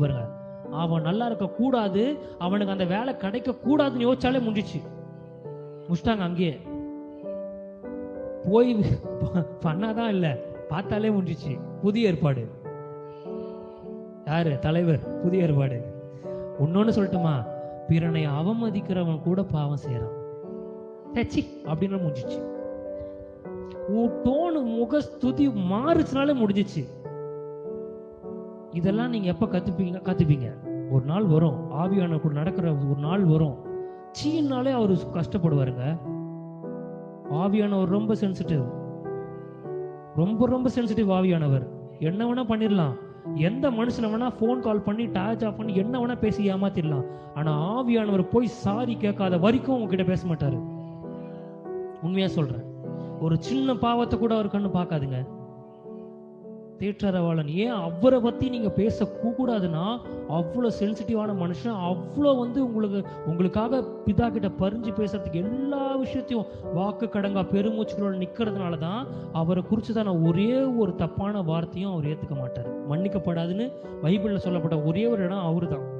பாருங்க. அவன் நல்லா இருக்க கூடாது அவனுக்கு அந்த வேலை கிடைக்க கூடாதுன்னு யோசிச்சாலே முடிஞ்சிச்சு. முடிச்சிட்டாங்க அங்கேயே. போய் பண்ணாதான் இல்ல பார்த்தாலே முடிஞ்சிச்சு. புதிய ஏற்பாடு. யாரு? தலைவர். புதிய ஏற்பாடு. இன்னொன்னு சொல்லட்டுமா? பிறனை அவமதிக்கிறவன் கூட பாவம் செய்யறான் தச்சி அப்படின்னு முடிஞ்சிச்சு. உன் டோனு முக ஸ்துதி மாறுச்சுனாலே முடிஞ்சிச்சு. இதெல்லாம் நீங்கள் எப்போ கத்துப்பீங்க கத்துப்பீங்க? ஒரு நாள் வரும். ஆவியான கூட நடக்கிற ஒரு நாள் வரும். சீனாலே அவர் கஷ்டப்படுவாருங்க. ஆவியானவர் ரொம்ப சென்சிட்டிவ் ரொம்ப ரொம்ப சென்சிட்டிவ் ஆவியானவர் என்ன வேணா பண்ணிடலாம். எந்த மனுஷனை வேணா ஃபோன் கால் பண்ணி டாச் ஆஃப் பண்ணி என்ன வேணா பேசி ஏமாத்திடலாம். ஆனால் ஆவியானவர் போய் சாரி கேட்காத வரைக்கும் உங்ககிட்ட பேச மாட்டார். உண்மையாக சொல்றேன். ஒரு சின்ன பாவத்தை கூட அவர் கண்ணு பார்க்காதுங்க. தேற்றரவாளன் ஏன் அவரை பற்றி நீங்கள் பேசக்கூடாதுன்னா அவ்வளோ சென்சிட்டிவான மனுஷன் அவ்வளோ வந்து உங்களுக்கு உங்களுக்காக பிதா கிட்ட பறிஞ்சு பேசுறதுக்கு எல்லா விஷயத்தையும் வாக்கு கடங்கா பெருமூச்சுகளோட நிற்கிறதுனால தான் அவரை குறித்து தான் நான் ஒரே ஒரு தப்பான வார்த்தையும் அவர் ஏற்றுக்க மாட்டார். மன்னிக்கப்படாதுன்னு பைபிளில் சொல்லப்பட்ட ஒரே ஒரு இடம் அவரு தான்